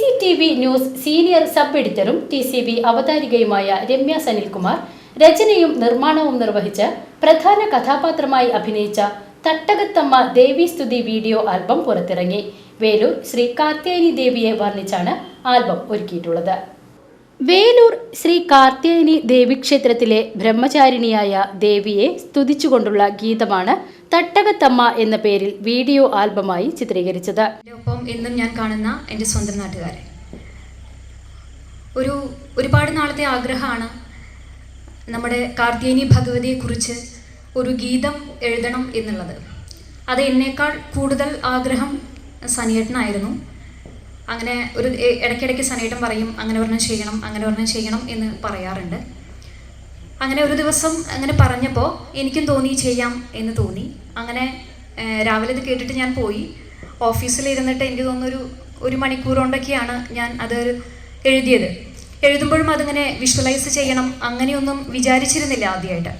C T V news senior sub എഡിറ്ററും T C B അവതാരികയുമായ രമ്യ സനിൽകുമാർ രചനയും നിർമ്മാണവും നിർവഹിച്ച് പ്രധാന കഥാപാത്രമായി അഭിനയിച്ച തട്ടകത്തമ്മ ദേവി സ്തുതി വീഡിയോ ആൽബം പുറത്തിറങ്ങി. വേലൂർ ശ്രീ കാർത്യായനി ദേവിയെ വർണിച്ചാണ് ആൽബം ഒരുക്കിയിട്ടുള്ളത്. വേലൂർ ശ്രീ കാർത്യായനി ദേവീക്ഷേത്രത്തിലെ ബ്രഹ്മചാരിണിയായ ദേവിയെ സ്തുതിച്ചുകൊണ്ടുള്ള ഗീതമാണ് തട്ടകത്തമ്മ എന്ന പേരിൽ വീഡിയോ ആൽബമായി ചിത്രീകരിച്ചത്. ഒപ്പം എന്നും ഞാൻ കാണുന്ന എന്റെ സ്വന്തം നാട്ടുകാരൻ ഒരു ഒരുപാട് നാളത്തെ ആഗ്രഹമാണ് നമ്മുടെ കാർത്തിയനി ഭഗവതിയെക്കുറിച്ച് ഒരു ഗീതം എഴുതണം എന്നുള്ളത്. അത് എന്നേക്കാൾ കൂടുതൽ ആഗ്രഹം സനിയേട്ടനായിരുന്നു അങ്ങനെ ഒരു ഇടയ്ക്കിടയ്ക്ക് സനിയേട്ടൻ പറയും അങ്ങനെ ഒരെണ്ണം ചെയ്യണം അങ്ങനെ ഒരെണ്ണം ചെയ്യണം എന്ന് പറയാറുണ്ട്. അങ്ങനെ ഒരു ദിവസം അങ്ങനെ പറഞ്ഞപ്പോൾ എനിക്കും തോന്നി ചെയ്യാം എന്ന് തോന്നി. അങ്ങനെ രാവിലെ ഇത് കേട്ടിട്ട് ഞാൻ പോയി. ഓഫീസിൽ ഇരുന്നിട്ട് എനിക്ക് തോന്നുന്നൊരു ഒരു ഒരു മണിക്കൂർ കൊണ്ടൊക്കെയാണ് ഞാൻ അത് എഴുതിയത്. എഴുതുമ്പോഴും അതിങ്ങനെ വിഷ്വലൈസ് ചെയ്യണം അങ്ങനെയൊന്നും വിചാരിച്ചിരുന്നില്ല ആദ്യമായിട്ട്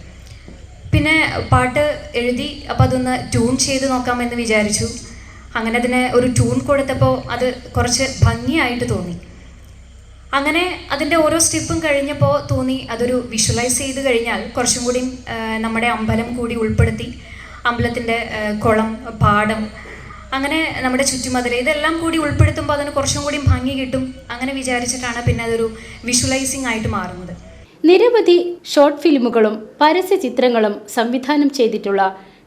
പിന്നെ പാട്ട് എഴുതി അപ്പോൾ അതൊന്ന് ട്യൂൺ ചെയ്ത് നോക്കാമെന്ന് വിചാരിച്ചു. അങ്ങനെ അതിന് ഒരു ട്യൂൺ കൊടുത്തപ്പോൾ അത് കുറച്ച് ഭംഗിയായിട്ട് തോന്നി. അങ്ങനെ അതിന്റെ ഓരോ സ്റ്റെപ്പും കഴിഞ്ഞപ്പോൾ തോന്നി അതൊരു വിഷ്വലൈസ് ചെയ്ത് കഴിഞ്ഞാൽ കുറച്ചും കൂടി നമ്മുടെ അമ്പലം കൂടി ഉൾപ്പെടുത്തി അമ്പലത്തിന്റെ കുളം പാടം അങ്ങനെ നമ്മുടെ ചുറ്റുമതിൽ ഇതെല്ലാം കൂടി ഉൾപ്പെടുത്തുമ്പോൾ അതിന് കുറച്ചും കൂടി ഭംഗി കിട്ടും അങ്ങനെ വിചാരിച്ചിട്ടാണ് പിന്നെ അതൊരു വിഷ്വലൈസിങ് ആയിട്ട് മാറുന്നത്. നിരവധി ഷോർട്ട് ഫിലിമുകളും പരസ്യ ചിത്രങ്ങളും സംവിധാനം ചെയ്തിട്ടുള്ള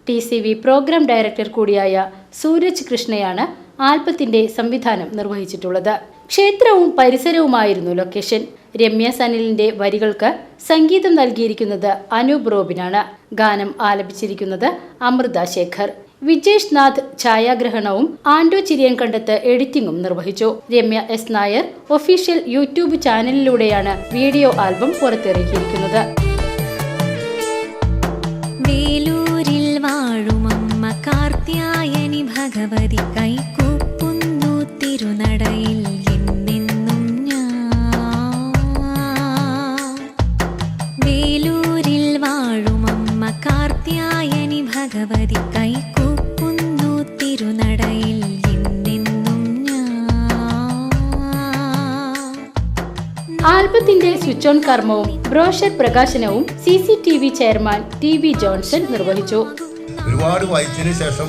T C V program director കൂടിയായ സൂരജ് കൃഷ്ണയാണ് ആൽബത്തിന്റെ സംവിധാനം നിർവഹിച്ചിട്ടുള്ളത്. ക്ഷേത്രവും പരിസരവുമായിരുന്നു ലൊക്കേഷൻ. രമ്യ സനിലിന്റെ വരികൾക്ക് സംഗീതം നൽകിയിരിക്കുന്നത് അനൂപ് റോബിനാണ്. ഗാനം ആലപിച്ചിരിക്കുന്നത് അമൃത ശേഖർ. വിജേഷ് നാഥ് ഛായാഗ്രഹണവും ആൻഡോ ചിരിയൻകണ്ടത്ത് എഡിറ്റിംഗും നിർവഹിച്ചു. Ramya S Nair official YouTube ചാനലിലൂടെയാണ് video album പുറത്തിറക്കിയിരിക്കുന്നത്. വേലൂരിൽ വാഴുമമ്മ കാർത്യായനി ഭഗവതി ആൽബത്തിന്റെ സ്വിച്ച് ഓൺ കർമ്മവും ബ്രോഷർ പ്രകാശനവും C C T V chairman T V Johnson നിർവഹിച്ചു. ഒരുപാട് വായിച്ചതിന് ശേഷം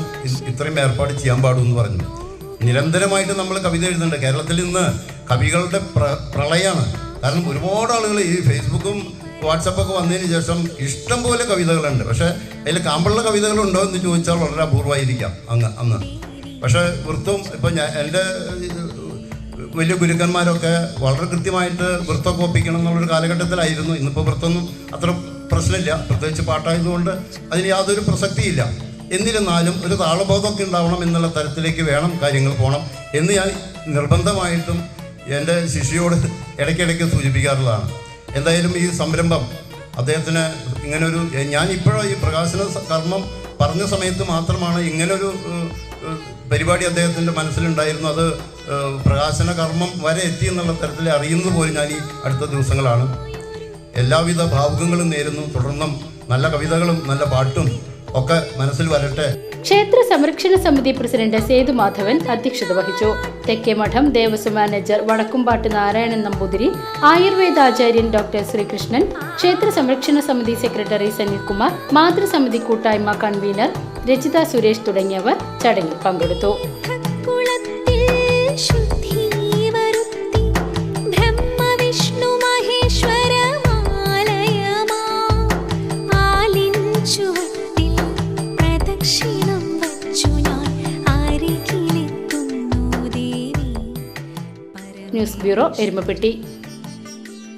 ഇത്രയും ഏർപ്പാട് ചെയ്യാൻ പാടുമെന്ന് പറഞ്ഞു. നിരന്തരമായിട്ട് നമ്മൾ കവിത എഴുതുന്നുണ്ട്. കേരളത്തിൽ ഇന്ന് കവികളുടെ പ്രളയമാണ്. കാരണം ഒരുപാട് ആളുകൾ ഈ ഫേസ്ബുക്കും വാട്സപ്പൊക്കെ വന്നതിന് ശേഷം ഇഷ്ടം പോലെ കവിതകളുണ്ട്. പക്ഷേ അതിൽ കാമ്പുള്ള കവിതകളുണ്ടോ എന്ന് ചോദിച്ചാൽ വളരെ അപൂർവമായിരിക്കാം അങ്ങ് അന്ന്. പക്ഷേ വൃത്തും ഇപ്പം ഞാൻ എന്റെ വലിയ ഗുരുക്കന്മാരൊക്കെ വളരെ കൃത്യമായിട്ട് വൃത്തമൊക്കെ ഒപ്പിക്കണം എന്നുള്ളൊരു കാലഘട്ടത്തിലായിരുന്നു. ഇന്നിപ്പോൾ വൃത്തൊന്നും അത്ര പ്രശ്നമില്ല. പ്രത്യേകിച്ച് പാട്ടായതുകൊണ്ട് അതിന് യാതൊരു പ്രസക്തിയില്ല. എന്നിരുന്നാലും ഒരു താളബോധമൊക്കെ ഉണ്ടാവണം എന്നുള്ള തരത്തിലേക്ക് വേണം കാര്യങ്ങൾ പോകണം എന്ന് ഞാൻ നിർബന്ധമായിട്ടും എന്റെ ശിഷ്യയോട് ഇടയ്ക്കിടയ്ക്ക് സൂചിപ്പിക്കാറുള്ളതാണ്. എന്തായാലും ഈ സംരംഭം അദ്ദേഹത്തിന് ഇങ്ങനൊരു ഞാൻ ഇപ്പോഴും ഈ പ്രകാശന കർമ്മം പറഞ്ഞ സമയത്ത് മാത്രമാണ് ഇങ്ങനൊരു പരിപാടി അദ്ദേഹത്തിന്റെ മനസ്സിലുണ്ടായിരുന്നു. അത് പ്രകാശന കർമ്മം വരെ എത്തി എന്നുള്ള തരത്തിൽ അറിയുന്നത് പോലും ഞാൻ ഈ അടുത്ത ദിവസങ്ങളാണ്. എല്ലാവിധ ഭാവുകങ്ങളും നേരുന്നു. തുടർന്നും നല്ല കവിതകളും നല്ല പാട്ടും ഒക്കെ മനസ്സിൽ വരട്ടെ. ക്ഷേത്ര സംരക്ഷണ സമിതി പ്രസിഡന്റ് സേതു മാധവൻ അധ്യക്ഷത വഹിച്ചു. തെക്കേമഠം ദേവസ്വം മാനേജർ വടക്കുംപാട്ട് നാരായണൻ നമ്പൂതിരി ആയുർവേദാചാര്യൻ ഡോക്ടർ ശ്രീകൃഷ്ണൻ ക്ഷേത്ര സംരക്ഷണ സമിതി സെക്രട്ടറി സനിൽകുമാർ മാതൃസമിതി കൂട്ടായ്മ കൺവീനർ രജിത സുരേഷ് തുടങ്ങിയവർ ചടങ്ങിൽ പങ്കെടുത്തു. News bureau Erumapetty.